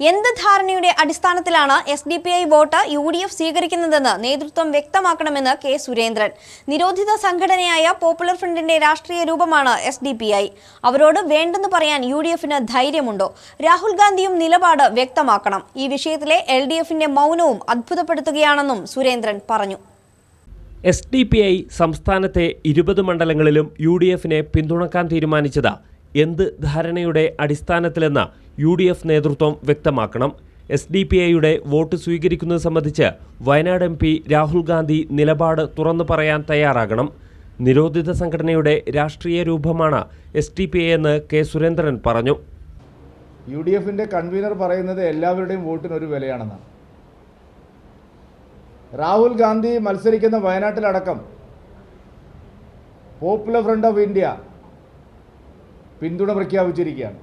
എന്ത് ധാരണയുടെ അടിസ്ഥാനത്തിലാണ് S D P I vote U D F സ്വീകരിക്കുന്നതെന്ന് നേതൃത്വം വ്യക്തമാക്കണമെന്ന് കെ സുരേന്ദ്രൻ. നിരോധിത സംഘടനയായ പോപ്പുലർ ഫ്രണ്ടിന്റെ രാഷ്ട്രീയ രൂപമാണ് എസ് ഡി പി ഐ അവരോട് വേണ്ടെന്ന് പറയാൻ യു ഡി എഫിന് ധൈര്യമുണ്ടോ? രാഹുൽ ഗാന്ധിയും നിലപാട് വ്യക്തമാക്കണം. ഈ വിഷയത്തിലെ എൽ ഡി എഫിന്റെ മൗനവും അത്ഭുതപ്പെടുത്തുകയാണെന്നും സുരേന്ദ്രൻ പറഞ്ഞു. എസ് ഡി പി ഐ സംസ്ഥാനത്തെ ഇരുപത് മണ്ഡലങ്ങളിലും യു ഡി എഫിനെ പിന്തുണക്കാൻ തീരുമാനിച്ചത് എന്ത് ധാരണയുടെ അടിസ്ഥാനത്തിലെന്ന് യു ഡി എഫ് നേതൃത്വം വ്യക്തമാക്കണം. എസ് ഡി പി ഐയുടെ വോട്ട് സ്വീകരിക്കുന്നത് സംബന്ധിച്ച് വയനാട് എം പി രാഹുൽ ഗാന്ധി നിലപാട് തുറന്നു പറയാൻ തയ്യാറാകണം. നിരോധിത സംഘടനയുടെ രാഷ്ട്രീയ രൂപമാണ് എസ് ഡി പി ഐ എന്ന് കെ സുരേന്ദ്രൻ പറഞ്ഞു. യു ഡി എഫിന്റെ കൺവീനർ പറയുന്നത് എല്ലാവരുടെയും വോട്ടിന് ഒരു വിലയാണെന്നാണ് രാഹുൽ ഗാന്ധി മത്സരിക്കുന്ന വയനാട്ടിലടക്കം പോപ്പുലർ ഫ്രണ്ട് ഓഫ് ഇന്ത്യ പിന്തുണ പ്രഖ്യാപിച്ചിരിക്കുകയാണ്.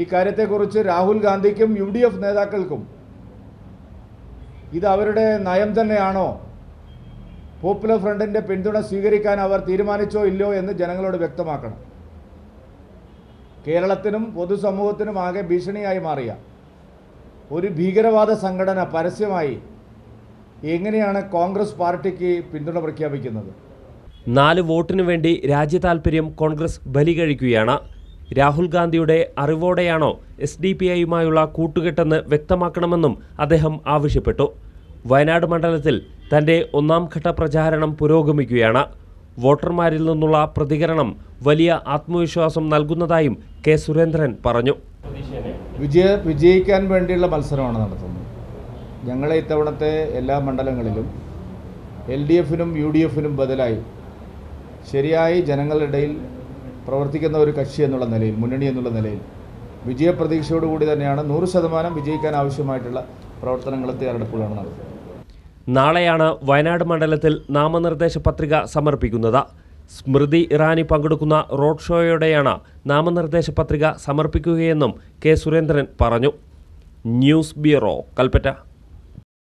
ഈ കാര്യത്തെക്കുറിച്ച് രാഹുൽ ഗാന്ധിക്കും യു ഡി എഫ് നേതാക്കൾക്കും ഇത് അവരുടെ നയം തന്നെയാണോ? പോപ്പുലർ ഫ്രണ്ടിന്റെ പിന്തുണ സ്വീകരിക്കാൻ അവർ തീരുമാനിച്ചോ ഇല്ലയോ എന്ന് ജനങ്ങളോട് വ്യക്തമാക്കണം. കേരളത്തിനും പൊതുസമൂഹത്തിനും ആകെ ഭീഷണിയായി മാറിയ ഒരു ഭീകരവാദ സംഘടന പരസ്യമായി എങ്ങനെയാണ് കോൺഗ്രസ് പാർട്ടിക്ക് പിന്തുണ പ്രഖ്യാപിക്കുന്നത്? നാല് വോട്ടിനു വേണ്ടി രാജ്യതാൽപര്യം കോൺഗ്രസ് ബലി കഴിക്കുകയാണ് രാഹുൽ ഗാന്ധിയുടെ അറിവോടെയാണോ എസ് ഡി പി ഐയുമായുള്ള കൂട്ടുകെട്ടെന്ന് വ്യക്തമാക്കണമെന്നും അദ്ദേഹം ആവശ്യപ്പെട്ടു. വയനാട് മണ്ഡലത്തിൽ തന്റെ ഒന്നാം ഘട്ട പ്രചാരണം പുരോഗമിക്കുകയാണ്. വോട്ടർമാരിൽ നിന്നുള്ള പ്രതികരണം വലിയ ആത്മവിശ്വാസം നൽകുന്നതായും കെ സുരേന്ദ്രൻ പറഞ്ഞു. വിജയ വിജയിക്കാൻ വേണ്ടിയുള്ള മത്സരമാണ് നടത്തുന്നത്. ഞങ്ങളെ ഇത്തവണത്തെ എല്ലാ മണ്ഡലങ്ങളിലും എൽ ഡി എഫിനും യു ഡി എഫിനും ബദലായി ശരിയായി ജനങ്ങളുടെ ഇടയിൽ പ്രവർത്തിക്കുന്ന ഒരു കക്ഷി എന്നുള്ള നിലയിൽ മുന്നണി എന്നുള്ള നിലയിൽ വിജയപ്രതീക്ഷയോടുകൂടി തന്നെയാണ് നൂറ് ശതമാനം വിജയിക്കാൻ ആവശ്യമായിട്ടുള്ള പ്രവർത്തനങ്ങളും തയ്യാറെടുപ്പുകളാണ് നടത്തുന്നത് നാളെയാണ് വയനാട് മണ്ഡലത്തിൽ നാമനിർദ്ദേശ പത്രിക സമർപ്പിക്കുന്നത്. സ്മൃതി ഇറാനി പങ്കെടുക്കുന്ന റോഡ് ഷോയോടെയാണ് നാമനിർദ്ദേശ പത്രിക സമർപ്പിക്കുകയെന്നും കെ സുരേന്ദ്രൻ പറഞ്ഞു. News bureau Kalpetta.